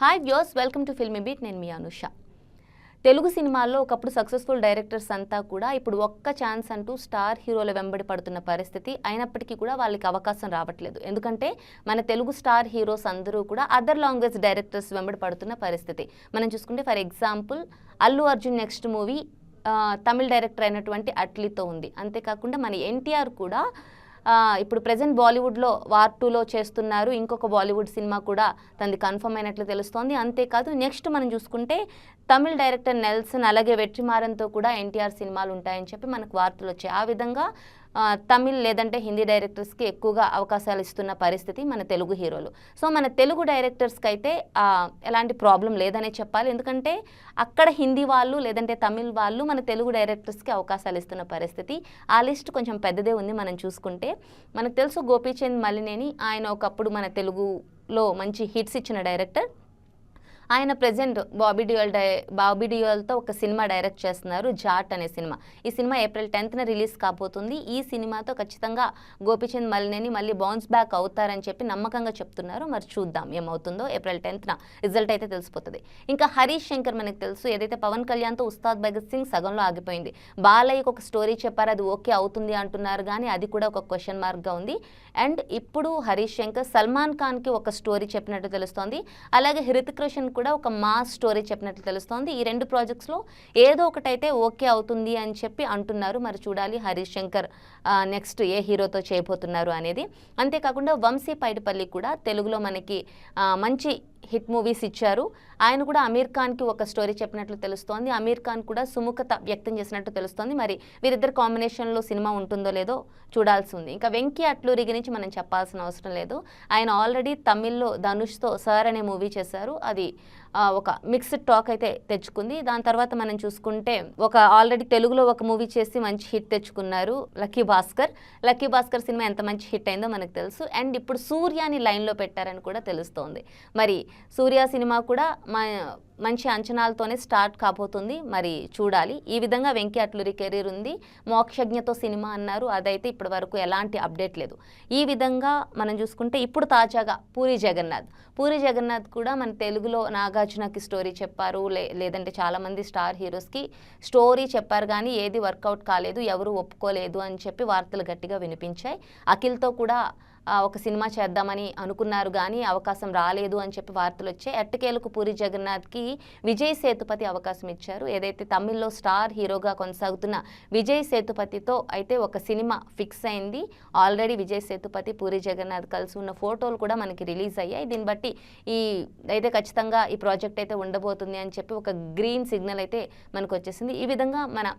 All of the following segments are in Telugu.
Hi views welcome to Filmibeat నేను మీ అనుష. తెలుగు సినిమాల్లో ఒకప్పుడు సక్సెస్ఫుల్ డైరెక్టర్స్ అంతా కూడా ఇప్పుడు ఒక్క ఛాన్స్ అంటూ స్టార్ హీరోల వెంబడి పడుతున్న పరిస్థితి అయినప్పటికీ కూడా వాళ్ళకి అవకాశం రావట్లేదు. ఎందుకంటే మన తెలుగు స్టార్ హీరోస్ అందరూ కూడా అదర్ లాంగ్వేజ్ డైరెక్టర్స్ వెంబడి పడుతున్న పరిస్థితి. మనం చూసుకుంటే for example Allu Arjun next movie Tamil director అయినటువంటి అట్లీతో ఉంది. అంతేకాకుండా మన ఎన్టీఆర్ కూడా ఇప్పుడు ప్రజెంట్ బాలీవుడ్లో వార్ టూలో చేస్తున్నారు. ఇంకొక బాలీవుడ్ సినిమా కూడా తనది కన్ఫర్మ్ అయినట్లు తెలుస్తోంది. అంతేకాదు నెక్స్ట్ మనం చూసుకుంటే తమిళ డైరెక్టర్ నెల్సన్ అలాగే వెట్రిమారన్తో కూడా ఎన్టీఆర్ సినిమాలు ఉంటాయని చెప్పి మనకు వార్తలు వచ్చాయి. ఆ విధంగా తమిళ్ లేదంటే హిందీ డైరెక్టర్స్కి ఎక్కువగా అవకాశాలు ఇస్తున్న పరిస్థితి మన తెలుగు హీరోలు. సో మన తెలుగు డైరెక్టర్స్కి అయితే ఎలాంటి ప్రాబ్లం లేదనే చెప్పాలి. ఎందుకంటే అక్కడ హిందీ వాళ్ళు లేదంటే తమిళ్ వాళ్ళు మన తెలుగు డైరెక్టర్స్కి అవకాశాలు ఇస్తున్న పరిస్థితి. ఆ లిస్ట్ కొంచెం పెద్దదే ఉంది మనం చూసుకుంటే. మనకు తెలుసు గోపీచంద్ మలినేని. ఆయన ఒకప్పుడు మన తెలుగులో మంచి హిట్స్ ఇచ్చిన డైరెక్టర్. ఆయన ప్రజెంట్ బాబీ డియోల్ డై బాబీ డియోల్తో ఒక సినిమా డైరెక్ట్ చేస్తున్నారు జాట్ అనే సినిమా. ఈ సినిమా ఏప్రిల్ టెన్త్న రిలీజ్ కాబోతుంది. ఈ సినిమాతో ఖచ్చితంగా గోపిచంద్ మల్లినేని మళ్ళీ బౌన్స్ బ్యాక్ అవుతారని చెప్పి నమ్మకంగా చెప్తున్నారు. మరి చూద్దాం ఏమవుతుందో ఏప్రిల్ టెన్త్న రిజల్ట్ అయితే తెలిసిపోతుంది. ఇంకా హరీష్ శంకర్ మనకు తెలుసు ఏదైతే పవన్ కళ్యాణ్తో ఉస్తాద్ భగత్ సింగ్ సగంలో ఆగిపోయింది. బాలయ్యకు ఒక స్టోరీ చెప్పారు అది ఓకే అవుతుంది అంటున్నారు కానీ అది కూడా ఒక క్వశ్చన్ మార్క్గా ఉంది. అండ్ ఇప్పుడు హరీష్ శంకర్ సల్మాన్ ఖాన్కి ఒక స్టోరీ చెప్పినట్టు తెలుస్తోంది. అలాగే హృతిక్ రోషన్ కూడా ఒక మాస్ స్టోరీ చెప్పినట్లు తెలుస్తోంది. ఈ రెండు ప్రాజెక్ట్స్లో ఏదో ఒకటైతే ఓకే అవుతుంది అని చెప్పి అంటున్నారు. మరి చూడాలి హరీష్ శంకర్ నెక్స్ట్ ఏ హీరోతో చేయబోతున్నారు అనేది. అంతేకాకుండా వంశీ పైడిపల్లి కూడా తెలుగులో మనకి మంచి హిట్ మూవీస్ ఇచ్చారు. ఆయన కూడా అమీర్ ఖాన్కి ఒక స్టోరీ చెప్పినట్లు తెలుస్తోంది. అమీర్ ఖాన్ కూడా సుముఖత వ్యక్తం చేసినట్టు తెలుస్తోంది. మరి వీరిద్దరు కాంబినేషన్లో సినిమా ఉంటుందో లేదో చూడాల్సి ఉంది. ఇంకా వెంకీ అట్లూరి గురించి మనం చెప్పాల్సిన అవసరం లేదు. ఆయన ఆల్రెడీ తమిళ్ళో ధనుష్తో సార్ అనే మూవీ చేశారు. అది ఒక మిక్స్డ్ టాక్ అయితే తెచ్చుకుంది. దాని తర్వాత మనం చూసుకుంటే ఒక ఆల్రెడీ తెలుగులో ఒక మూవీ చేసి మంచి హిట్ తెచ్చుకున్నారు లక్కీ భాస్కర్. లక్కీ భాస్కర్ సినిమా ఎంత మంచి హిట్ అయిందో మనకు తెలుసు. అండ్ ఇప్పుడు సూర్యాని లైన్లో పెట్టారని కూడా తెలుస్తోంది. మరి సూర్య సినిమా కూడా మా మంచి అంచనాలతోనే స్టార్ట్ కాబోతుంది. మరి చూడాలి. ఈ విధంగా వెంకీ అట్లూరి కెరీర్ ఉంది. మోక్షజ్ఞతో సినిమా అన్నారు. అదైతే ఇప్పటి వరకు ఎలాంటి అప్డేట్ లేదు. ఈ విధంగా మనం చూసుకుంటే ఇప్పుడు తాజాగా పూరి జగన్నాథ్. పూరి జగన్నాథ్ కూడా మన తెలుగులో నాగార్జునకి స్టోరీ చెప్పారు. లే లేదంటే చాలామంది స్టార్ హీరోస్కి స్టోరీ చెప్పారు. కానీ ఏది వర్కౌట్ కాలేదు. ఎవరు ఒప్పుకోలేదు అని చెప్పి వార్తలు గట్టిగా వినిపించాయి. అఖిల్తో కూడా ఒక సినిమా చేద్దామని అనుకున్నారు కానీ అవకాశం రాలేదు అని చెప్పి వార్తలు వచ్చాయి. ఎట్టకేలకు పూరి జగన్నాథ్కి విజయ్ సేతుపతి అవకాశం ఇచ్చారు. ఏదైతే తమిళ్ళో స్టార్ హీరోగా కొనసాగుతున్న విజయ్ సేతుపతితో అయితే ఒక సినిమా ఫిక్స్ అయింది. ఆల్రెడీ విజయ్ సేతుపతి పూరి జగన్నాథ్ కలిసి ఉన్న ఫోటోలు కూడా మనకి రిలీజ్ అయ్యాయి. దీన్ని బట్టి ఈ అయితే ఖచ్చితంగా ఈ ప్రాజెక్ట్ అయితే ఉండబోతుంది అని చెప్పి ఒక గ్రీన్ సిగ్నల్ అయితే మనకు వచ్చేసింది. ఈ విధంగా మన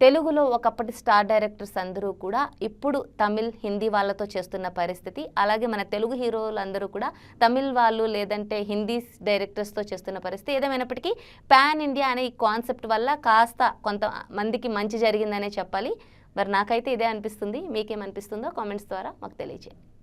తెలుగులో ఒకప్పటి స్టార్ డైరెక్టర్స్ అందరూ కూడా ఇప్పుడు తమిళ్ హిందీ వాళ్ళతో చేస్తున్న పరిస్థితి అలాగే మన తెలుగు హీరోలందరూ కూడా తమిళ్ వాళ్ళు లేదంటే హిందీ డైరెక్టర్స్తో చేస్తున్న పరిస్థితి ఏదేమైనప్పటికీ పాన్ ఇండియా అనే ఈ కాన్సెప్ట్ వల్ల కాస్త కొంతమందికి మంచి జరిగిందనే చెప్పాలి. మరి నాకైతే ఇదే అనిపిస్తుంది. మీకేమనిపిస్తుందో కామెంట్స్ ద్వారా మాకు తెలియజేయండి